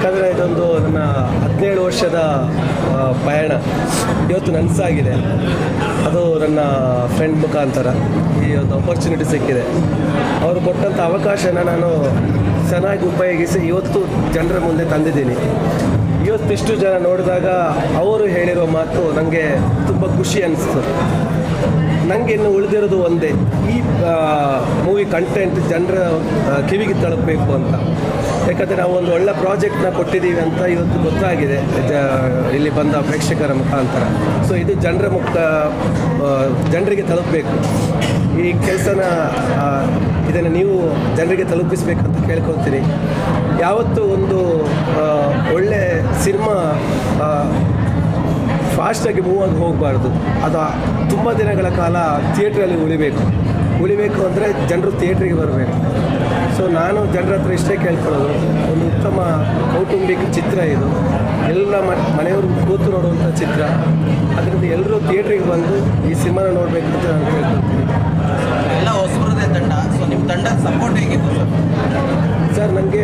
ಯಾಕಂದರೆ ಇದೊಂದು ನನ್ನ ಹದಿನೇಳು ವರ್ಷದ ಪಯಣ. ಇವತ್ತು ನನಸಾಗಿದೆ. ಅದು ನನ್ನ ಫ್ರೆಂಡ್ ಮುಖಾಂತರ ಈ ಒಂದು ಅಪರ್ಚುನಿಟಿ ಸಿಕ್ಕಿದೆ. ಅವರು ಕೊಟ್ಟಂಥ ಅವಕಾಶನ ನಾನು ಚೆನ್ನಾಗಿ ಉಪಯೋಗಿಸಿ ಇವತ್ತು ಜನರ ಮುಂದೆ ತಂದಿದ್ದೀನಿ. ಇವತ್ತಿಷ್ಟು ಜನ ನೋಡಿದಾಗ ಅವರು ಹೇಳಿರೋ ಮಾತು ನನಗೆ ತುಂಬ ಖುಷಿ ಅನಿಸ್ತು. ನನಗೆ ಇನ್ನು ಉಳಿದಿರೋದು ಒಂದೇ, ಈ ಮೂವಿ ಕಂಟೆಂಟ್ ಜನರ ಕಿವಿಗೆ ತಲುಪಬೇಕು ಅಂತ. ಯಾಕಂದರೆ ನಾವು ಒಂದು ಒಳ್ಳೆ ಪ್ರಾಜೆಕ್ಟ್ನ ಕೊಟ್ಟಿದ್ದೀವಿ ಅಂತ ಇವತ್ತು ಗೊತ್ತಾಗಿದೆ ಇಲ್ಲಿ ಬಂದ ಪ್ರೇಕ್ಷಕರ ಮುಖಾಂತರ. ಸೊ ಇದು ಜನರ ಮುಖ ಜನರಿಗೆ ತಲುಪಬೇಕು. ಈ ಕೆಲಸನ ಇದನ್ನು ನೀವು ಜನರಿಗೆ ತಲುಪಿಸಬೇಕಂತ ಕೇಳ್ಕೊಳ್ತೀರಿ. ಯಾವತ್ತೂ ಒಂದು ಒಳ್ಳೆ ಸಿನಿಮಾ ಫಾಸ್ಟಾಗಿ ಮೂವ್ ಆಗಿ ಹೋಗಬಾರ್ದು. ಅದು ತುಂಬ ದಿನಗಳ ಕಾಲ ಥಿಯೇಟ್ರಲ್ಲಿ ಉಳಿಬೇಕು. ಉಳಿಬೇಕು ಅಂದರೆ ಜನರು ಥಿಯೇಟ್ರಿಗೆ ಬರಬೇಕು. ಸೊ ನಾನು ಜನರ ಹತ್ರ ಇಷ್ಟೇ ಕೇಳ್ಕೊಳ್ಳೋದು. ಒಂದು ಉತ್ತಮ ಕೌಟುಂಬಿಕ ಚಿತ್ರ ಇದು. ಎಲ್ಲ ಮನೆಯವರು ಕೂತು ನೋಡುವಂಥ ಚಿತ್ರ. ಅದರಿಂದ ಎಲ್ಲರೂ ಥಿಯೇಟ್ರಿಗೆ ಬಂದು ಈ ಸಿನಿಮಾನ ನೋಡಬೇಕು ಅಂತ ನಾನು ಕೇಳ್ಕೊಳ್ತೀನಿ. ಎಲ್ಲ ಹೊಸಬ್ರದೇ ತಂಡ. ನಿಮ್ಮ ತಂಡದ ಸಪೋರ್ಟ್ ಹೇಗಿತ್ತು ಸರ್? ಸರ್ ನನಗೆ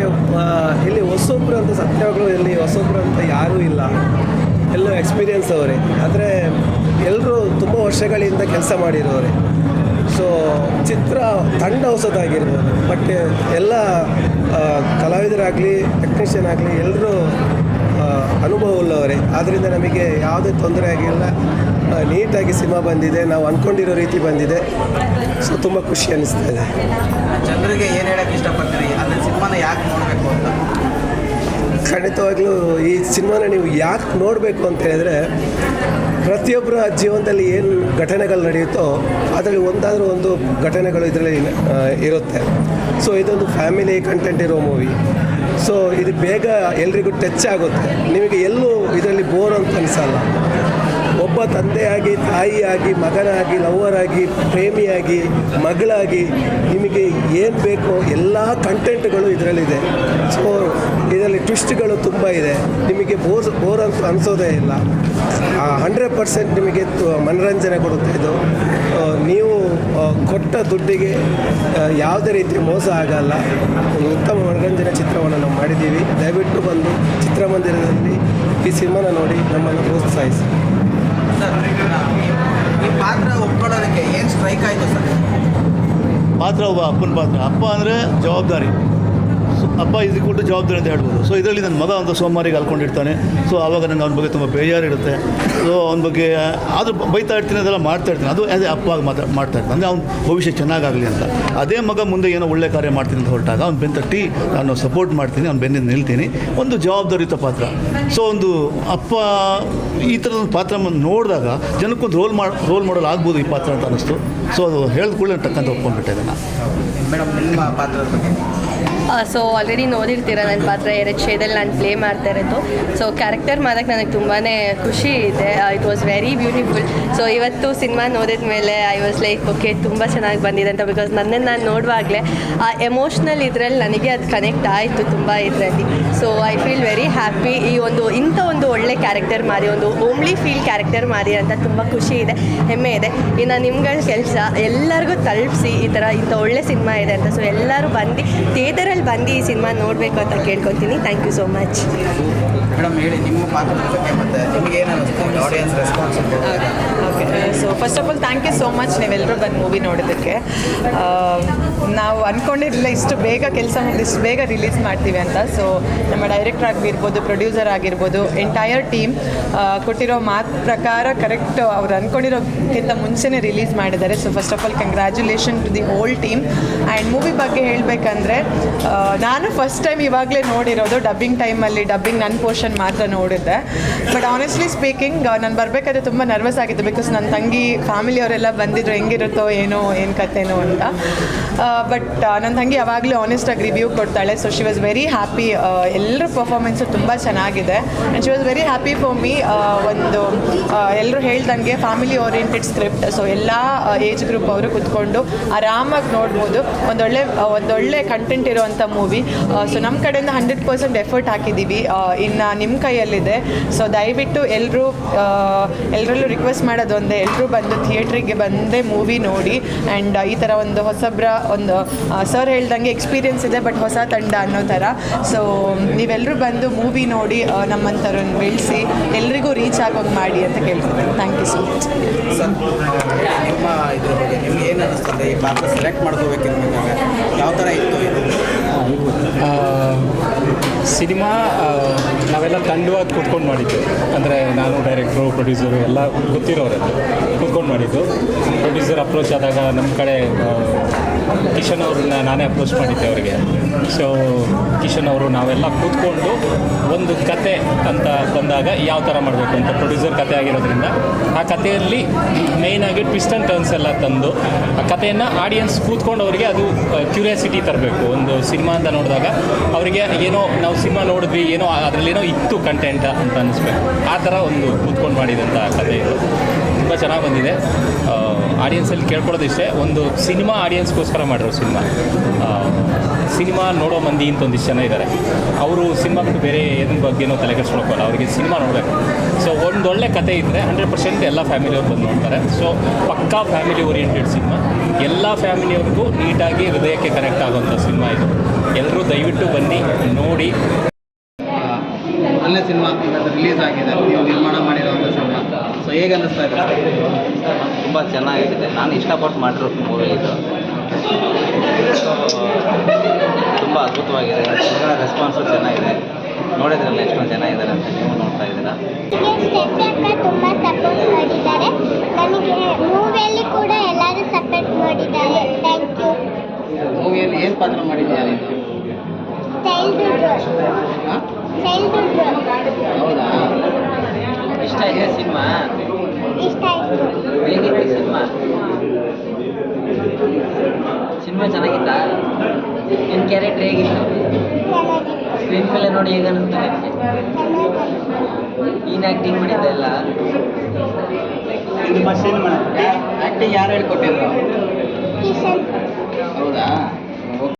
ಇಲ್ಲಿ ಹೊಸೊಬ್ರು ಅಂತ ಸತ್ಯವಾಗ್ಲೂ ಇಲ್ಲಿ ಹೊಸೊಬ್ರು ಅಂತ ಯಾರೂ ಇಲ್ಲ. ಎಲ್ಲೋ ಎಕ್ಸ್ಪೀರಿಯನ್ಸ್ ಅವರೇ. ಆದರೆ ಎಲ್ಲರೂ ತುಂಬ ವರ್ಷಗಳಿಂದ ಕೆಲಸ ಮಾಡಿರೋರೆ. ಸೊ ಚಿತ್ರ, ತಂಡ ಹೊಸದಾಗಿರ್ಬೋದು. ಬಟ್ ಎಲ್ಲ ಕಲಾವಿದರಾಗಲಿ ಟೆಕ್ನಿಷಿಯನ್ ಆಗಲಿ ಎಲ್ಲರೂ ಅನುಭವ ಉಳ್ಳವರೇ. ಆದ್ದರಿಂದ ನಮಗೆ ಯಾವುದೇ ತೊಂದರೆ ಆಗಿಲ್ಲ. ನೀಟಾಗಿ ಸಿನಿಮಾ ಬಂದಿದೆ. ನಾವು ಅಂದ್ಕೊಂಡಿರೋ ರೀತಿ ಬಂದಿದೆ. ಸೊ ತುಂಬ ಖುಷಿ ಅನ್ನಿಸ್ತಾ ಇದೆ. ಜನರಿಗೆ ಏನು ಹೇಳಕ್ಕೆ ಇಷ್ಟಪಡ್ತೀರಿ? ಅಂದರೆ ಸಿನಿಮಾನ ಯಾಕೆ ನೋಡಬೇಕು ಅಂತ? ಖಂಡಿತವಾಗ್ಲೂ ಈ ಸಿನಿಮಾನ ನೀವು ಯಾಕೆ ನೋಡಬೇಕು ಅಂತ ಹೇಳಿದ್ರೆ ಪ್ರತಿಯೊಬ್ಬರ ಜೀವನದಲ್ಲಿ ಏನು ಘಟನೆಗಳು ನಡೆಯುತ್ತೋ ಅದರಲ್ಲಿ ಒಂದಾದರೂ ಒಂದು ಘಟನೆಗಳು ಇದರಲ್ಲಿ ಇರುತ್ತೆ. ಸೊ ಇದೊಂದು ಫ್ಯಾಮಿಲಿ ಕಂಟೆಂಟ್ ಇರೋ ಮೂವಿ ಸೊ ಇದು ಬೇಗ ಎಲ್ರಿಗೂ ಟಚ್ ಆಗುತ್ತೆ. ನಿಮಗೆ ಎಲ್ಲೂ ಇದರಲ್ಲಿ ಬೋರ್ ಅಂತ ಅನಿಸಲ್ಲ. ಒಬ್ಬ ತಂದೆಯಾಗಿ, ತಾಯಿಯಾಗಿ, ಮಗನಾಗಿ, ಲವ್ವರಾಗಿ, ಪ್ರೇಮಿಯಾಗಿ, ಮಗಳಾಗಿ ನಿಮಗೆ ಏನು ಬೇಕೋ ಎಲ್ಲ ಕಂಟೆಂಟ್ಗಳು ಇದರಲ್ಲಿದೆ. ಸೊ ಇದರಲ್ಲಿ ಟ್ವಿಸ್ಟ್ಗಳು ತುಂಬ ಇದೆ. ನಿಮಗೆ ಬೋರ್ ಬೋರ್ ಅಂತ ಅನಿಸೋದೇ ಇಲ್ಲ. ಹಂಡ್ರೆಡ್ ಪರ್ಸೆಂಟ್ ನಿಮಗೆ ಮನರಂಜನೆ ಕೊಡುತ್ತೆ ಇದು. ನೀವು ಕೊಟ್ಟ ದುಡ್ಡಿಗೆ ಯಾವುದೇ ರೀತಿ ಮೋಸ ಆಗಲ್ಲ. ಉತ್ತಮ ಮನರಂಜನೆ ಸರ್. ಪಾತ್ರ ಒಬ್ಬ ಅಪ್ಪನ ಪಾತ್ರ. ಅಪ್ಪ ಅಂದರೆ ಜವಾಬ್ದಾರಿ. ಅಪ್ಪ ಇದು ಕೊಟ್ಟು ಜವಾಬ್ದಾರಿ ಅಂತ ಹೇಳ್ಬೋದು. ಸೊ ಇದರಲ್ಲಿ ನನ್ನ ಮಗ ಅಂತ ಸೋಮವಾರಿಗೆ ಅಲ್ಕೊಂಡಿರ್ತಾನೆ. ಸೊ ಆವಾಗ ನನಗೆ ಅವನ ಬಗ್ಗೆ ತುಂಬ ಬೇಜಾರಿರುತ್ತೆ ಸೊ ಅವನ ಬಗ್ಗೆ, ಆದರೂ ಬೈತಾ ಇರ್ತೀನಿ, ಅದೆಲ್ಲ ಮಾಡ್ತಾ ಇರ್ತೀನಿ. ಅದು ಅದೇ ಅಪ್ಪ ಮಾತಾ ಮಾಡ್ತಾ ಇರ್ತಾನೆ. ಅಂದರೆ ಅವ್ನು ಭವಿಷ್ಯ ಚೆನ್ನಾಗಾಗಲಿ ಅಂತ. ಅದೇ ಮಗ ಮುಂದೆ ಏನೋ ಒಳ್ಳೆ ಕಾರ್ಯ ಮಾಡ್ತೀನಿ ಅಂತ ಹೊರಟಾಗ ಅವ್ನು ಬೆನ್ ತಟ್ಟಿ ನಾನು ಸಪೋರ್ಟ್ ಮಾಡ್ತೀನಿ, ಅವ್ನು ಬೆನ್ನಿಂದ ನಿಲ್ತೀನಿ. ಒಂದು ಜವಾಬ್ದಾರಿಯುತ ಪಾತ್ರ. ಸೊ ಒಂದು ಅಪ್ಪ ಈ ಥರದ ಒಂದು ಪಾತ್ರ ನೋಡಿದಾಗ ಜನಕ್ಕೊಂದು ರೋಲ್ ಮಾಡಿ ರೋಲ್ ಮಾಡಲ್ ಆಗ್ಬೋದು ಈ ಪಾತ್ರ ಅಂತ ಅನ್ನಿಸ್ತು ಸೊ ಅದು ಹೇಳಿದ ಟಕ್ಕಂತ ಒಪ್ಕೊಂಡ್ಬಿಟ್ಟೆ ಅದನ್ನು ಮೇಡಮ್ ನಿಮ್ಮ ಪಾತ್ರದ ಬಗ್ಗೆ? ಸೊ ಆಲ್ರೆಡಿ ನೋಡಿರ್ತೀರ ನನ್ನ ಪಾತ್ರ ಎರಡು ಶೇಡಲ್ಲಿ ನಾನು ಪ್ಲೇ ಮಾಡ್ತಾ ಇರೋದು. ಸೊ ಕ್ಯಾರೆಕ್ಟರ್ ಮಾಡೋಕ್ಕೆ ನನಗೆ ತುಂಬಾ ಖುಷಿ ಇದೆ. It was very beautiful so ಇವತ್ತು ಸಿನಿಮಾ ನೋಡಿದ ಮೇಲೆ ಐ ವಾಸ್ ಲೈಕ್ ಓಕೆ ತುಂಬ ಚೆನ್ನಾಗಿ ಬಂದಿದೆ ಅಂತ ಬಿಕಾಸ್ ನನ್ನನ್ನು ನಾನು ನೋಡುವಾಗಲೇ ಆ ಎಮೋಷ್ನಲ್ ಇದರಲ್ಲಿ ನನಗೆ ಅದು ಕನೆಕ್ಟ್ ಆಯಿತು ತುಂಬ ಇದರಲ್ಲಿ. So I feel very happy ಈ ಒಂದು ಇಂಥ ಒಂದು ಒಳ್ಳೆ ಕ್ಯಾರೆಕ್ಟರ್ ಮಾಡಿ ಒಂದು ಓಮ್ಲಿ ಫೀಲ್ ಕ್ಯಾರೆಕ್ಟರ್ ಮಾಡಿ ಅಂತ ತುಂಬ ಖುಷಿ ಇದೆ ಹೆಮ್ಮೆ ಇದೆ. ಇನ್ನು ನಿಮ್ಗಳ ಕೆಲಸ ಎಲ್ಲರಿಗೂ ತಲುಪಿಸಿ ಈ ಥರ ಇಂಥ ಒಳ್ಳೆ ಸಿನಿಮಾ ಇದೆ ಅಂತ. ಸೊ ಎಲ್ಲರೂ ಬಂದು ಥಿಯೇಟರಲ್ಲಿ ಬಂದು ಈ ಸಿನಿಮಾ ನೋಡಬೇಕು ಅಂತ ಕೇಳ್ಕೊತೀನಿ. Thank you so much madam ಹೇಳಿ ನಿಮ್ಮ ಪಾತ್ರದ ಬಗ್ಗೆ ಮತ್ತು ನಿಮಗೆ ಏನು audience response so first of all thank you so much ನೀವೆಲ್ಲರೂ ಬಂದು ಮೂವಿ ನೋಡೋದಕ್ಕೆ. ನಾವು ಅಂದ್ಕೊಂಡಿರಲಿಲ್ಲ ಇಷ್ಟು ಬೇಗ ಕೆಲಸ ಇಷ್ಟು ಬೇಗ ರಿಲೀಸ್ ಮಾಡ್ತೀವಿ ಅಂತ. ಸೊ ನಮ್ಮ ಡೈರೆಕ್ಟರ್ ಆಗಿರ್ಬೋದು ಪ್ರೊಡ್ಯೂಸರ್ ಆಗಿರ್ಬೋದು ಎಂಟೈರ್ ಟೀಮ್ ಕೊಟ್ಟಿರೋ ಮಾತು ಪ್ರಕಾರ ಕರೆಕ್ಟ್ ಅವ್ರು ಅಂದ್ಕೊಂಡಿರೋಕ್ಕಿಂತ ಮುಂಚೆನೇ ರಿಲೀಸ್ ಮಾಡಿದ್ದಾರೆ. So first of all congratulation to the whole team and movie ಬಗ್ಗೆ ಹೇಳಬೇಕಂದ್ರೆ ನಾನು ಫಸ್ಟ್ ಟೈಮ್ ಇವಾಗಲೇ ನೋಡಿರೋದು ಡಬ್ಬಿಂಗ್ ಟೈಮಲ್ಲಿ ಡಬ್ಬಿಂಗ್ ನನ್ನ ಪೋರ್ಷನ್ ಮಾತ್ರ ನೋಡಿದ್ದೆ. ಬಟ್ ಆನೆಸ್ಟ್ಲಿ ಸ್ಪೀಕಿಂಗ್ ನಾನು ಬರಬೇಕಾದ್ರೆ ತುಂಬ ನರ್ವಸ್ ಆಗಿತ್ತು ಬಿಕಾಸ್ ನನ್ನ ತಂಗಿ ಫ್ಯಾಮಿಲಿಯವರೆಲ್ಲ ಬಂದಿದ್ರು, ಹೆಂಗಿರುತ್ತೋ ಏನೋ, ಏನು ಕಥೆನೋ ಅಂತ. ಬಟ್ ನನ್ನ ತಂಗಿ ಯಾವಾಗಲೂ ಆನೆಸ್ಟಾಗಿ ರಿವ್ಯೂ ಕೊಡ್ತಾಳೆ. So she was very happy ಎಲ್ಲರ ಪರ್ಫಾರ್ಮೆನ್ಸು ತುಂಬ ಚೆನ್ನಾಗಿದೆ. And she was very happy for me ಒಂದು ಎಲ್ಲರೂ ಹೇಳ್ದಂಗೆ ಫ್ಯಾಮಿಲಿ ಓರಿಯೆಂಟೆಡ್ ಸ್ಕ್ರಿಪ್ಟ್ ಸೊ ಎಲ್ಲ ಏಜ್ ಗ್ರೂಪ್ ಅವರು ಕುತ್ಕೊಂಡು ಆರಾಮಾಗಿ ನೋಡ್ಬೋದು. ಒಂದೊಳ್ಳೆ ಒಂದೊಳ್ಳೆ ಕಂಟೆಂಟ್ ಇರುವಂಥ ಮೂವಿ ಸೊ ನಮ್ಮ ಕಡೆಯಿಂದ ಹಂಡ್ರೆಡ್ ಪರ್ಸೆಂಟ್ ಎಫರ್ಟ್ ಹಾಕಿದ್ದೀವಿ ಇನ್ನು ನಿಮ್ಮ ಕೈಯಲ್ಲಿದೆ. ಸೊ ದಯವಿಟ್ಟು ಎಲ್ಲರೂ ಎಲ್ಲರಲ್ಲೂ ರಿಕ್ವೆಸ್ಟ್ ಮಾಡೋದು ಒಂದೇ. ಎಲ್ಲರೂ ಬಂದು ಥಿಯೇಟ್ರಿಗೆ ಬಂದೇ ಮೂವಿ ನೋಡಿ ಆ್ಯಂಡ್ ಈ ಥರ ಒಂದು ಹೊಸಬ್ರ ಒಂದು ಸರ್ ಹೇಳ್ದಂಗೆ ಎಕ್ಸ್ಪೀರಿಯೆನ್ಸ್ ಇದೆ ಬಟ್ ಹೊಸ ತಂಡ ಅನ್ನೋ ಥರ. ಸೊ ನೀವೆಲ್ಲರೂ ಬಂದು ಮೂವಿ ನೋಡಿ ನಮ್ಮಂಥವ್ರನ್ನ ಬೆಳೆಸಿ ಎಲ್ರಿಗೂ ರೀಚ್ ಆಗೋಂಗೆ ಮಾಡಿ ಅಂತ ಕೇಳ್ತೀನಿ ಥ್ಯಾಂಕ್ ಯು ಸೊ ಮಚ್ ನಿಮ್ಮ ಇದ್ರ ಬಗ್ಗೆ ನಿಮ್ಗೆ ಏನು ಅನ್ನಿಸ್ತದೆ ಈ ಪಾತ್ರ ಸೆಲೆಕ್ಟ್ ಮಾಡ್ಕೋಬೇಕಿರ್ಬೇಕಾದ್ರೆ ಸಿನಿಮಾ ನಾವೆಲ್ಲ ತಂಡವಾಗಿ ಕೂತ್ಕೊಂಡು ಮಾಡಿದ್ದು. ಅಂದರೆ ನಾನು ಡೈರೆಕ್ಟ್ರು ಪ್ರೊಡ್ಯೂಸರು ಎಲ್ಲ ಗೊತ್ತಿರೋರದ್ದು ಕೂತ್ಕೊಂಡು ಮಾಡಿದ್ದು. ಪ್ರೊಡ್ಯೂಸರ್ ಅಪ್ರೋಚ್ ಆದಾಗ ನಮ್ಮ ಕಡೆ ಕಿಶನ್ ಅವ್ರನ್ನ ನಾನೇ ಅಪ್ರೋಚ್ ಮಾಡಿದ್ದೆ ಅವರಿಗೆ. ಸೊ ಕಿಶನ್ ಅವರು ನಾವೆಲ್ಲ ಕೂತ್ಕೊಂಡು ಒಂದು ಕತೆ ಅಂತ ಬಂದಾಗ ಯಾವ ಥರ ಮಾಡಬೇಕು ಅಂತ ಪ್ರೊಡ್ಯೂಸರ್ ಕತೆ ಆಗಿರೋದ್ರಿಂದ, ಆ ಕಥೆಯಲ್ಲಿ ಮೇಯ್ನಾಗಿ ಟ್ವಿಸ್ಟ್ ಆ್ಯಂಡ್ ಟರ್ನ್ಸ್ ಎಲ್ಲ ತಂದು, ಆ ಕಥೆಯನ್ನು ಆಡಿಯನ್ಸ್ ಕೂತ್ಕೊಂಡು ಅವರಿಗೆ ಅದು ಕ್ಯೂರಿಯಾಸಿಟಿ ತರಬೇಕು. ಒಂದು ಸಿನಿಮಾ ಅಂತ ನೋಡಿದಾಗ ಅವರಿಗೆ ಏನೋ ನಾವು ಸಿನಿಮಾ ನೋಡಿದ್ವಿ, ಏನೋ ಅದರಲ್ಲಿ ಏನೋ ಇತ್ತು ಕಂಟೆಂಟ್ ಅಂತ ಅನ್ನಿಸ್ಬೇಕು ಆ ಥರ ಒಂದು ಕೂತ್ಕೊಂಡು ಮಾಡಿದಂಥ ಕಥೆ ಇದು ತುಂಬ ಚೆನ್ನಾಗಿ ಬಂದಿದೆ. ಆಡಿಯನ್ಸಲ್ಲಿ ಕೇಳ್ಕೊಡೋದಿಷ್ಟೇ ಒಂದು ಸಿನಿಮಾ ಆಡಿಯನ್ಸ್ಗೋಸ್ಕರ ಮಾಡಿರೋ ಸಿನಿಮಾ. ಸಿನಿಮಾ ನೋಡೋ ಮಂದಿ ಅಂತ ಒಂದಿಷ್ಟು ಜನ ಇದ್ದಾರೆ ಅವರು ಸಿನಿಮಾ ಬಿಟ್ಟು ಬೇರೆ ಏದ್ರ ಬಗ್ಗೆನೂ ತಲೆ ಕೆಡಿಸ್ಕೊಳ್ಕೋಲ್ಲ ಅವರಿಗೆ ಸಿನಿಮಾ ನೋಡಬೇಕು. ಸೊ ಒಂದೊಳ್ಳೆ ಕತೆ ಇದ್ದರೆ ಹಂಡ್ರೆಡ್ ಪರ್ಸೆಂಟ್ ಎಲ್ಲ ಫ್ಯಾಮಿಲಿಯವ್ರು ಬಂದು ನೋಡ್ತಾರೆ. ಸೊ ಪಕ್ಕಾ ಫ್ಯಾಮಿಲಿ ಓರಿಯೆಂಟೆಡ್ ಸಿನಿಮಾ. ಎಲ್ಲ ಫ್ಯಾಮಿಲಿಯವ್ರಿಗೂ ನೀಟಾಗಿ ಹೃದಯಕ್ಕೆ ಕನೆಕ್ಟ್ ಆಗುವಂಥ ಸಿನಿಮಾ ಇದು. ಎಲ್ಲರೂ ದಯವಿಟ್ಟು ಬನ್ನಿ, ನೋಡಿ. ಒಳ್ಳೆ ಸಿನಿಮಾ ರಿಲೀಸ್ ಆಗಿದೆ. ನಿರ್ಮಾಣ ಸೊ ಹೇಗೆ ಅನ್ನಿಸ್ತಾ ಇದೆ? ತುಂಬ ಚೆನ್ನಾಗಿದೆ. ನಾನು ಇಷ್ಟಪಟ್ಟು ಮಾಡಿರೋ ಮೂವಿ ಇದು. ತುಂಬ ಅದ್ಭುತವಾಗಿದೆ. ಜನಗಳ ರೆಸ್ಪಾನ್ಸು ಚೆನ್ನಾಗಿದೆ. ನೋಡಿದ್ರಲ್ಲ ಎಷ್ಟೊಂದು ಜನ ಇದ್ದಾರೆ ಅಂತ ನೀವು ನೋಡ್ತಾ ಇದ್ದೀರಾ? ತುಂಬ ಸಪೋರ್ಟ್ ಮಾಡಿದ್ದಾರೆ. ನನಗೆ ಮೂವಿಯಲ್ಲಿ ಕೂಡ ಎಲ್ಲರೂ ಸಪೋರ್ಟ್ ಮಾಡಿದ್ದಾರೆ. ಥ್ಯಾಂಕ್ ಯು ಮೂವಿಯಲ್ಲಿ ಏನು ಪಾತ್ರ ಮಾಡಿದ್ಯಾ ನೀನು? ಚೈಲ್ಡ್ಹುಡ್ ಮಾಡಿದ್ರೆ ಹೇಗಿತ್ತು ಸ್ಕ್ರೀನ್ ನೋಡಿ ಈಗ ಅನ್ನಿಸ್ತಾ ನೀನು ಆ್ಯಕ್ಟಿಂಗ್ ಮಾಡಿದ್ದೆಲ್ಲ ಫಸ್ಟ್ ಏನು ಮಾಡೋದು ಆ್ಯಕ್ಟಿಂಗ್ ಯಾರು ಹೇಳ್ಕೊಟ್ಟಿದ್ರು? ಹೌದಾ?